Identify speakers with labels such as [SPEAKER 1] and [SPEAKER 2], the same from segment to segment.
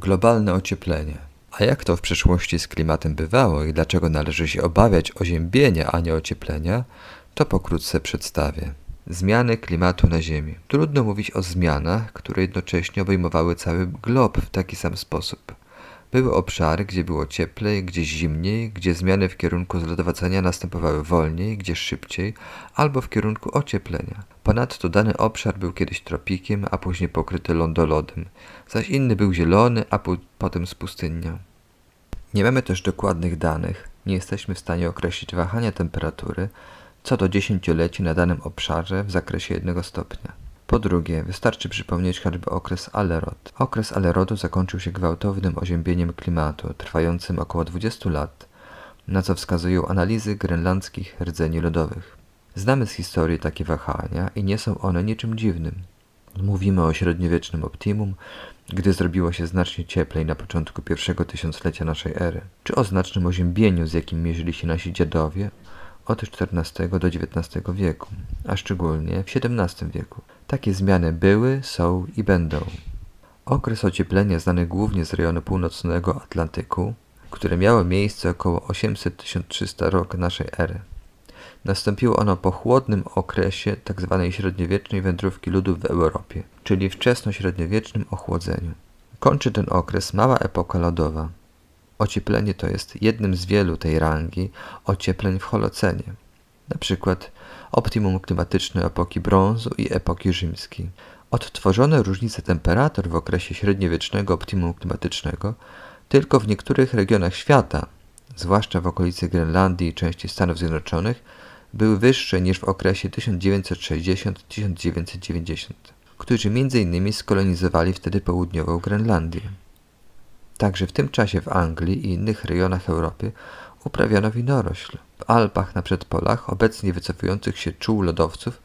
[SPEAKER 1] Globalne ocieplenie. A jak to w przeszłości z klimatem bywało i dlaczego należy się obawiać oziębienia, a nie ocieplenia, to pokrótce przedstawię. Zmiany klimatu na Ziemi. Trudno mówić o zmianach, które jednocześnie obejmowały cały glob w taki sam sposób. Były obszary, gdzie było cieplej, gdzie zimniej, gdzie zmiany w kierunku zlodowacenia następowały wolniej, gdzie szybciej, albo w kierunku ocieplenia. Ponadto dany obszar był kiedyś tropikiem, a później pokryty lądolodem, zaś inny był zielony, a pu- potem spustynniał. Nie mamy też dokładnych danych, nie jesteśmy w stanie określić wahania temperatury co do dziesięcioleci na danym obszarze w zakresie jednego stopnia. Po drugie, wystarczy przypomnieć choćby okres Alerot. Okres Alerotu zakończył się gwałtownym oziębieniem klimatu, trwającym około 20 lat, na co wskazują analizy grenlandzkich rdzeni lodowych. Znamy z historii takie wahania i nie są one niczym dziwnym. Mówimy o średniowiecznym optimum, gdy zrobiło się znacznie cieplej na początku pierwszego tysiąclecia naszej ery, czy o znacznym oziębieniu, z jakim mierzyli się nasi dziadowie od XIV do XIX wieku, a szczególnie w XVII wieku. Takie zmiany były, są i będą. Okres ocieplenia znany głównie z rejonu północnego Atlantyku, które miało miejsce około 800-1300 rok naszej ery. Nastąpiło ono po chłodnym okresie tzw. średniowiecznej wędrówki ludów w Europie, czyli wczesnośredniowiecznym ochłodzeniu. Kończy ten okres mała epoka lodowa. Ocieplenie to jest jednym z wielu tej rangi ociepleń w Holocenie. Przykład optimum klimatyczne epoki brązu i epoki rzymskiej. Odtworzono różnice temperatur w okresie średniowiecznego optimum klimatycznego tylko w niektórych regionach świata, zwłaszcza w okolicy Grenlandii i części Stanów Zjednoczonych, były wyższe niż w okresie 1960-1990, którzy m.in. skolonizowali wtedy południową Grenlandię. Także w tym czasie w Anglii i innych rejonach Europy uprawiano winorośl. W Alpach na przedpolach obecnie wycofujących się czuł lodowców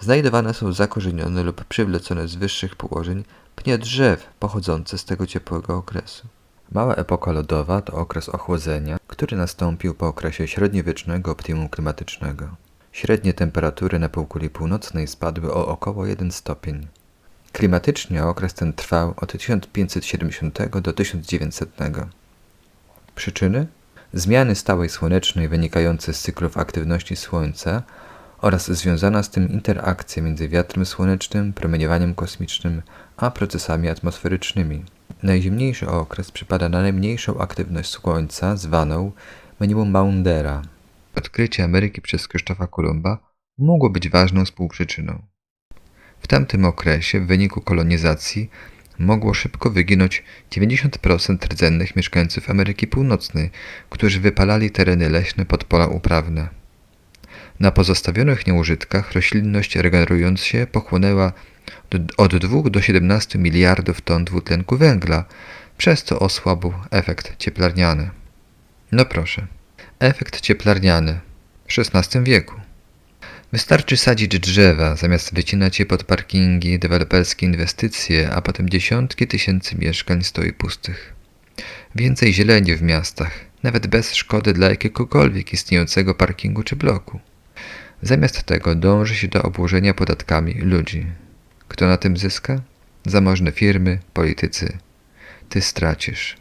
[SPEAKER 1] znajdowane są zakorzenione lub przywlecone z wyższych położeń pnie drzew pochodzące z tego ciepłego okresu. Mała epoka lodowa to okres ochłodzenia, który nastąpił po okresie średniowiecznego optimum klimatycznego. Średnie temperatury na półkuli północnej spadły o około 1 stopień. Klimatycznie okres ten trwał od 1570 do 1900. Przyczyny? Zmiany stałej słonecznej wynikające z cyklów aktywności Słońca oraz związana z tym interakcja między wiatrem słonecznym, promieniowaniem kosmicznym a procesami atmosferycznymi. Najzimniejszy okres przypada na najmniejszą aktywność Słońca, zwaną minimum Maundera. Odkrycie Ameryki przez Krzysztofa Kolumba mogło być ważną współprzyczyną. W tamtym okresie w wyniku kolonizacji mogło szybko wyginąć 90% rdzennych mieszkańców Ameryki Północnej, którzy wypalali tereny leśne pod pola uprawne. Na pozostawionych nieużytkach roślinność regenerując się pochłonęła od 2 do 17 miliardów ton dwutlenku węgla, przez co osłabł efekt cieplarniany. No proszę, efekt cieplarniany w XVI wieku. Wystarczy sadzić drzewa, zamiast wycinać je pod parkingi, deweloperskie inwestycje, a potem dziesiątki tysięcy mieszkań stoi pustych. Więcej zieleni w miastach, nawet bez szkody dla jakiegokolwiek istniejącego parkingu czy bloku. Zamiast tego dąży się do obłożenia podatkami ludzi. Kto na tym zyska? Zamożne firmy, politycy. Ty stracisz.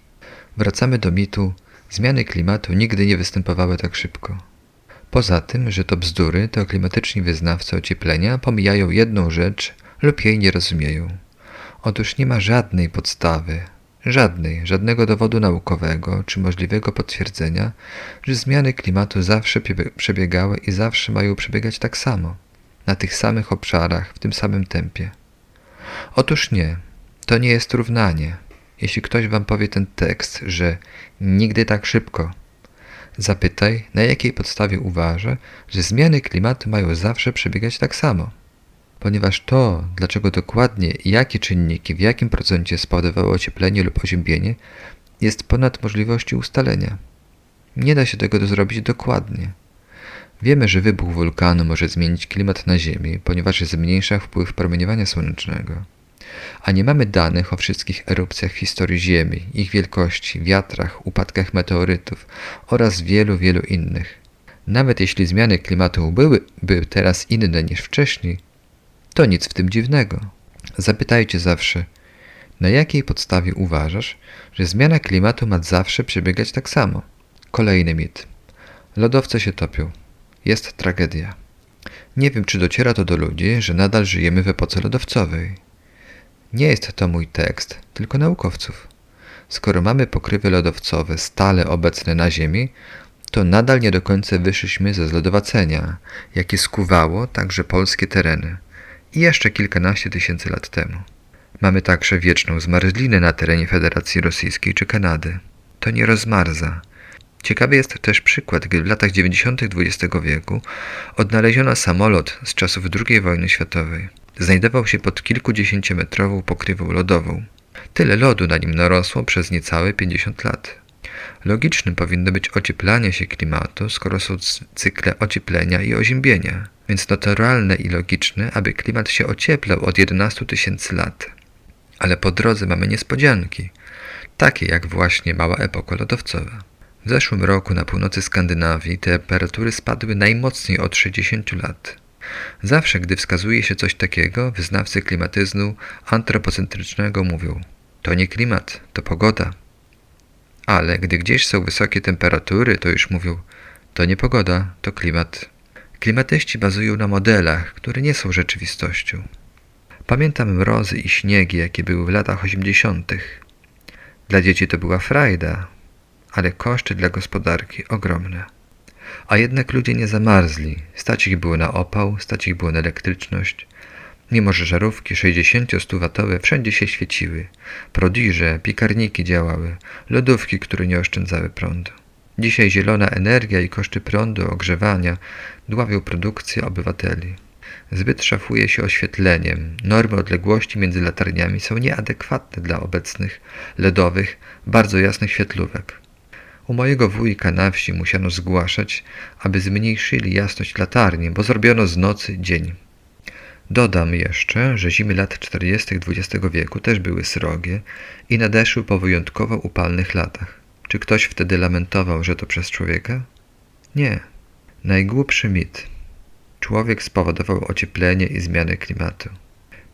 [SPEAKER 1] Wracamy do mitu. Zmiany klimatu nigdy nie występowały tak szybko. Poza tym, że to bzdury, to klimatyczni wyznawcy ocieplenia pomijają jedną rzecz lub jej nie rozumieją. Otóż nie ma żadnej podstawy, żadnej, żadnego dowodu naukowego czy możliwego potwierdzenia, że zmiany klimatu zawsze przebiegały i zawsze mają przebiegać tak samo, na tych samych obszarach, w tym samym tempie. Otóż nie, to nie jest równanie. Jeśli ktoś wam powie ten tekst, że nigdy tak szybko, Zapytaj, na jakiej podstawie uważa, że zmiany klimatu mają zawsze przebiegać tak samo. Ponieważ to, dlaczego dokładnie jakie czynniki w jakim procencie spowodowały ocieplenie lub oziębienie, jest ponad możliwości ustalenia. Nie da się tego zrobić dokładnie. Wiemy, że wybuch wulkanu może zmienić klimat na Ziemi, ponieważ zmniejsza wpływ promieniowania słonecznego a nie mamy danych o wszystkich erupcjach w historii Ziemi, ich wielkości, wiatrach, upadkach meteorytów oraz wielu, wielu innych. Nawet jeśli zmiany klimatu byłyby teraz inne niż wcześniej, to nic w tym dziwnego. Zapytajcie zawsze, Na jakiej podstawie uważasz, że zmiana klimatu ma zawsze przebiegać tak samo? Kolejny mit. Lodowce się topią. Jest tragedia. Nie wiem, czy dociera to do ludzi, że nadal żyjemy w epoce lodowcowej. Nie jest to mój tekst, tylko naukowców. Skoro mamy pokrywy lodowcowe stale obecne na Ziemi, to nadal nie do końca wyszliśmy ze zlodowacenia, jakie skuwało także polskie tereny i jeszcze kilkanaście tysięcy lat temu. Mamy także wieczną zmarzlinę na terenie Federacji Rosyjskiej czy Kanady. To nie rozmarza. Ciekawy jest też przykład, gdy w latach 90. XX wieku odnaleziono samolot z czasów II wojny światowej. Znajdował się pod kilkudziesięciometrową pokrywą lodową. Tyle lodu na nim narosło przez niecałe 50 lat. Logicznym powinno być ocieplanie się klimatu, skoro są cykle ocieplenia i oziębienia, więc naturalne i logiczne, aby klimat się ocieplał od 11 tysięcy lat. Ale po drodze mamy niespodzianki, takie jak właśnie mała epoka lodowcowa. W zeszłym roku na północy Skandynawii temperatury spadły najmocniej od 60 lat. Zawsze, gdy wskazuje się coś takiego, wyznawcy klimatyzmu antropocentrycznego mówią: To nie klimat, to pogoda. Ale gdy gdzieś są wysokie temperatury, to już mówią: To nie pogoda, to klimat. Klimatyści bazują na modelach, które nie są rzeczywistością. Pamiętam mrozy i śniegi, jakie były w latach 80. Dla dzieci to była frajda, ale koszty dla gospodarki ogromne. A jednak ludzie nie zamarzli, stać ich było na opał, stać ich było na elektryczność. Mimo, że żarówki 60-100 wszędzie się świeciły, prodiże, piekarniki działały, lodówki, które nie oszczędzały prądu. Dzisiaj zielona energia i koszty prądu, ogrzewania dławią produkcję obywateli. Zbyt szafuje się oświetleniem. Normy odległości między latarniami są nieadekwatne dla obecnych, LEDowych, bardzo jasnych świetlówek. U mojego wujka na wsi musiano zgłaszać, aby zmniejszyli jasność latarni, bo zrobiono z nocy dzień. Dodam jeszcze, że zimy lat 40. XX wieku też były srogie i nadeszły po wyjątkowo upalnych latach. Czy ktoś wtedy lamentował, że to przez człowieka? Nie. Najgłupszy mit. Człowiek spowodował ocieplenie i zmianę klimatu.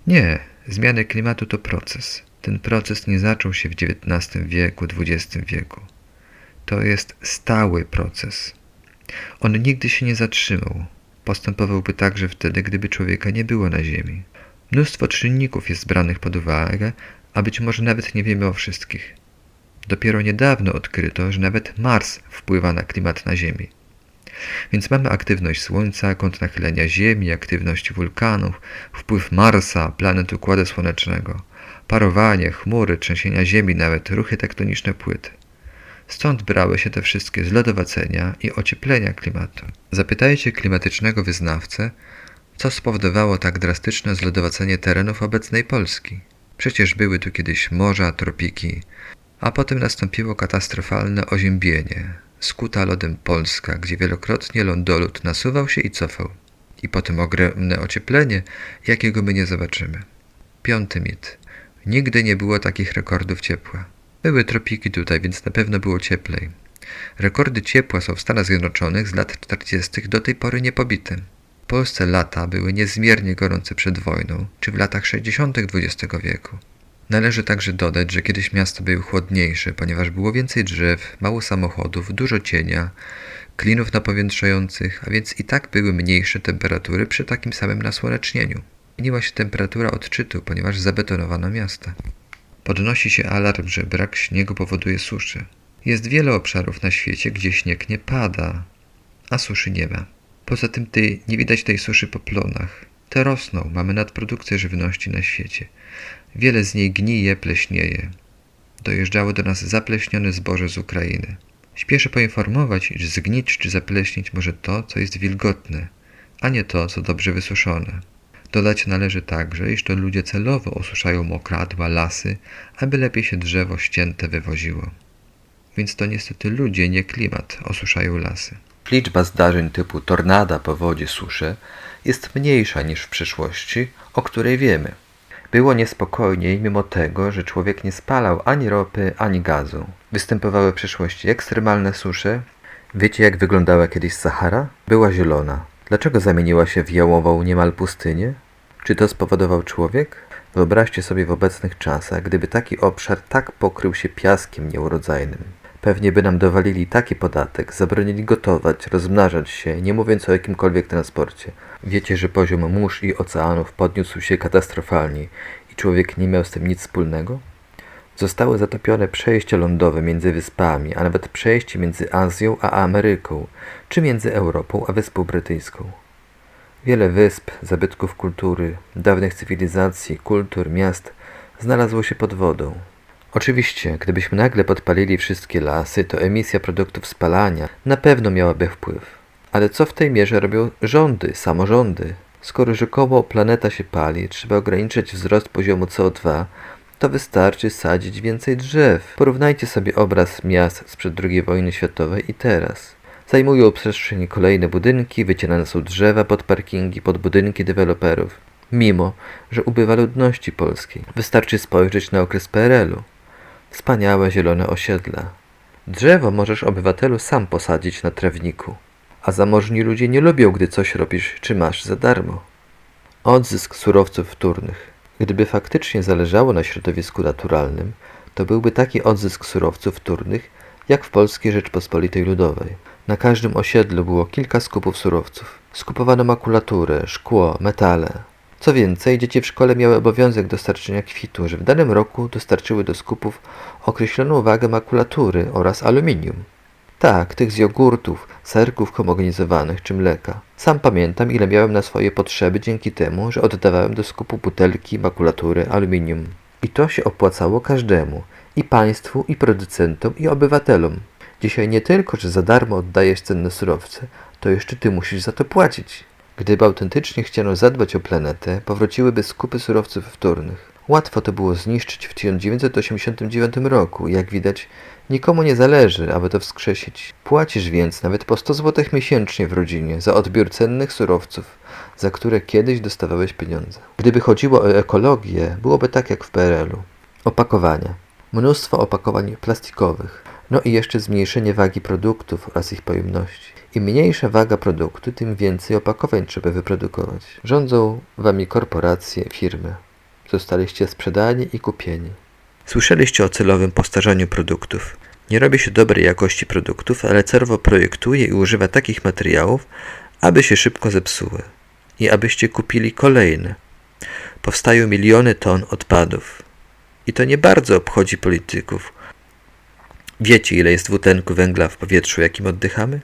[SPEAKER 1] Nie, zmiany klimatu to proces. Ten proces nie zaczął się w XIX wieku, XX wieku. To jest stały proces. On nigdy się nie zatrzymał. Postępowałby także wtedy, gdyby człowieka nie było na Ziemi. Mnóstwo czynników jest branych pod uwagę, a być może nawet nie wiemy o wszystkich. Dopiero niedawno odkryto, że nawet Mars wpływa na klimat na Ziemi. Więc mamy aktywność Słońca, kąt nachylenia Ziemi, aktywność wulkanów, wpływ Marsa, planet Układu Słonecznego, parowanie, chmury, trzęsienia Ziemi, nawet ruchy tektoniczne płyt. Stąd brały się te wszystkie zlodowacenia i ocieplenia klimatu. Zapytajcie klimatycznego wyznawcę, co spowodowało tak drastyczne zlodowacenie terenów obecnej Polski. Przecież były tu kiedyś morza, tropiki, a potem nastąpiło katastrofalne oziębienie, skuta lodem Polska, gdzie wielokrotnie lądolud nasuwał się i cofał. I potem ogromne ocieplenie, jakiego my nie zobaczymy. Piąty mit. Nigdy nie było takich rekordów ciepła. Były tropiki tutaj, więc na pewno było cieplej. Rekordy ciepła są w Stanach Zjednoczonych z lat 40. do tej pory niepobite. W Polsce lata były niezmiernie gorące przed wojną, czy w latach 60. XX wieku. Należy także dodać, że kiedyś miasto były chłodniejsze, ponieważ było więcej drzew, mało samochodów, dużo cienia, klinów napowietrzających, a więc i tak były mniejsze temperatury przy takim samym nasłonecznieniu. Zmieniła się temperatura odczytu, ponieważ zabetonowano miasta. Podnosi się alarm, że brak śniegu powoduje suszę. Jest wiele obszarów na świecie, gdzie śnieg nie pada, a suszy nie ma. Poza tym tej, nie widać tej suszy po plonach. Te rosną, mamy nadprodukcję żywności na świecie. Wiele z niej gnije, pleśnieje. Dojeżdżało do nas zapleśnione zboże z Ukrainy. Śpieszę poinformować, iż zgnić czy zapleśnić może to, co jest wilgotne, a nie to, co dobrze wysuszone. Dodać należy także, iż to ludzie celowo osuszają mokradła, lasy, aby lepiej się drzewo ścięte wywoziło. Więc to niestety ludzie, nie klimat, osuszają lasy. Liczba zdarzeń typu tornada, powodzie, susze jest mniejsza niż w przeszłości, o której wiemy. Było niespokojniej, mimo tego, że człowiek nie spalał ani ropy, ani gazu. Występowały w przeszłości ekstremalne susze. Wiecie, jak wyglądała kiedyś Sahara? Była zielona. Dlaczego zamieniła się w jałową niemal pustynię? Czy to spowodował człowiek? Wyobraźcie sobie w obecnych czasach, gdyby taki obszar tak pokrył się piaskiem nieurodzajnym. Pewnie by nam dowalili taki podatek, zabronili gotować, rozmnażać się, nie mówiąc o jakimkolwiek transporcie. Wiecie, że poziom mórz i oceanów podniósł się katastrofalnie i człowiek nie miał z tym nic wspólnego? Zostały zatopione przejścia lądowe między wyspami, a nawet przejście między Azją a Ameryką, czy między Europą a Wyspą Brytyjską. Wiele wysp, zabytków kultury, dawnych cywilizacji, kultur, miast znalazło się pod wodą. Oczywiście, gdybyśmy nagle podpalili wszystkie lasy, to emisja produktów spalania na pewno miałaby wpływ. Ale co w tej mierze robią rządy, samorządy? Skoro rzekomo planeta się pali, trzeba ograniczyć wzrost poziomu CO2, to wystarczy sadzić więcej drzew. Porównajcie sobie obraz miast sprzed II wojny światowej i teraz. Zajmują przestrzeń kolejne budynki, wycinane są drzewa pod parkingi, pod budynki deweloperów. Mimo, że ubywa ludności polskiej. Wystarczy spojrzeć na okres PRL-u. Wspaniałe zielone osiedla. Drzewo możesz obywatelu sam posadzić na trawniku. A zamożni ludzie nie lubią, gdy coś robisz czy masz za darmo. Odzysk surowców wtórnych. Gdyby faktycznie zależało na środowisku naturalnym, to byłby taki odzysk surowców wtórnych, jak w Polskiej Rzeczpospolitej Ludowej. Na każdym osiedlu było kilka skupów surowców. Skupowano makulaturę, szkło, metale. Co więcej, dzieci w szkole miały obowiązek dostarczenia kwitu, że w danym roku dostarczyły do skupów określoną wagę makulatury oraz aluminium. Tak, tych z jogurtów, serków homogenizowanych czy mleka. Sam pamiętam, ile miałem na swoje potrzeby dzięki temu, że oddawałem do skupu butelki, makulatury, aluminium. I to się opłacało każdemu, i państwu, i producentom, i obywatelom. Dzisiaj nie tylko, że za darmo oddajesz cenne surowce, to jeszcze ty musisz za to płacić. Gdyby autentycznie chciano zadbać o planetę, powróciłyby skupy surowców wtórnych. Łatwo to było zniszczyć w 1989 roku. Jak widać, nikomu nie zależy, aby to wskrzesić. Płacisz więc nawet po 100 zł miesięcznie w rodzinie za odbiór cennych surowców, za które kiedyś dostawałeś pieniądze. Gdyby chodziło o ekologię, byłoby tak jak w PRL-u. Opakowania. Mnóstwo opakowań plastikowych. No i jeszcze zmniejszenie wagi produktów oraz ich pojemności. Im mniejsza waga produktu, tym więcej opakowań trzeba wyprodukować. Rządzą wami korporacje, firmy. Zostaliście sprzedani i kupieni. Słyszeliście o celowym postarzaniu produktów. Nie robi się dobrej jakości produktów, ale celowo projektuje i używa takich materiałów, aby się szybko zepsuły i abyście kupili kolejne. Powstają miliony ton odpadów. I to nie bardzo obchodzi polityków. Wiecie, ile jest dwutlenku węgla w powietrzu, jakim oddychamy?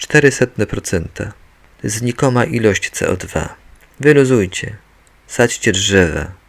[SPEAKER 1] 0,04%. To jest znikoma ilość CO2. Wyluzujcie. Sadźcie drzewa.